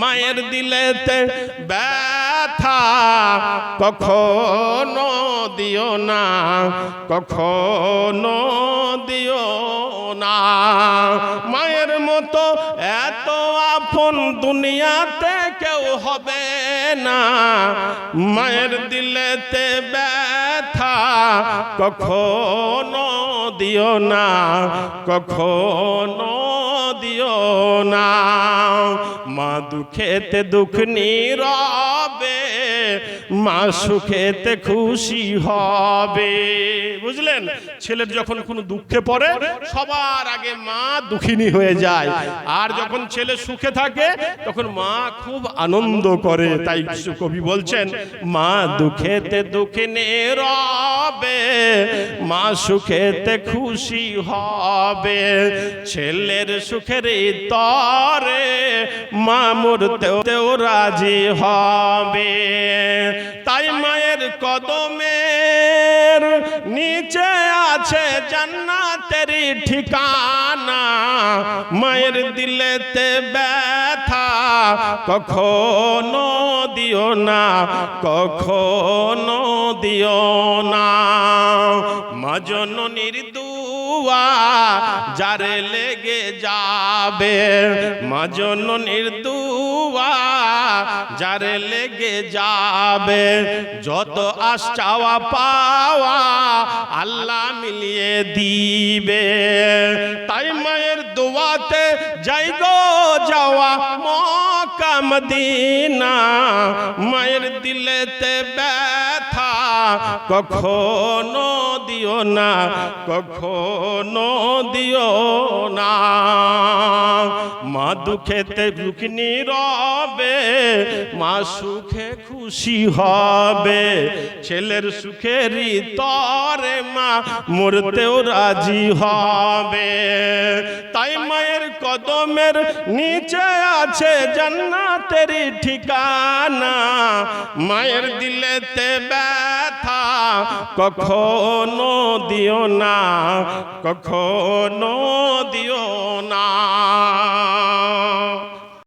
মায়ের দিলেতে ব্যথা কখনো দিও না, কখনো দিও না। মায়ের মতো এত আপন দুনিয়াতে কেউ হবে না। মায়ের দিলেতে ব্যথা কখনো দিও না, কখনো দিও না মা দুঃখেতে দুঃখ নীরবে, মা সুখেতে খুশি হবে। বুঝলেন? ছেলের যখন কোনো দুঃখে পড়ে, সবার আগে মা দুঃখিনী হয়ে যায়। আর যখন ছেলে সুখে থাকে, তখন মা খুব আনন্দ করে। তাই কবি বলছেন, মা দুঃখেতে দুঃখিনী রবে মা সুখেতে খুশি হবে, ছেলের সুখের তরে মা মরতেও রাজি হবে। তাই মায়ের কদমের নিচে আছে জান্নাতের ঠিকানা। মায়ের দিলেতে ব্যথা কখনো দিও না, কখনো দিও না। জননীর দুয়া, যারে লেগে যাবে। মা জননীর দুয়া, যারে লেগে যাবে। যত আশ চাওয়া পাওয়া, আল্লাহ মিলিয়ে দিবে। তাই মায়ের দোয়াতে যাই গো যাওয়া মদিনা। মায়ের দিলেতে ব্যথা কখনো দিও না, কখনো দিও না। মা দুঃখেতে দুঃখ রবে, মা সুখে খুশি হবে। ছেলের সুখেরই তরে মা, মরতেও রাজি হবে। কদমের নিচে আছে জান্নাতের ঠিকানা। মায়ের দিলেতে ব্যথা কখনো দিও না কখনো দিও না।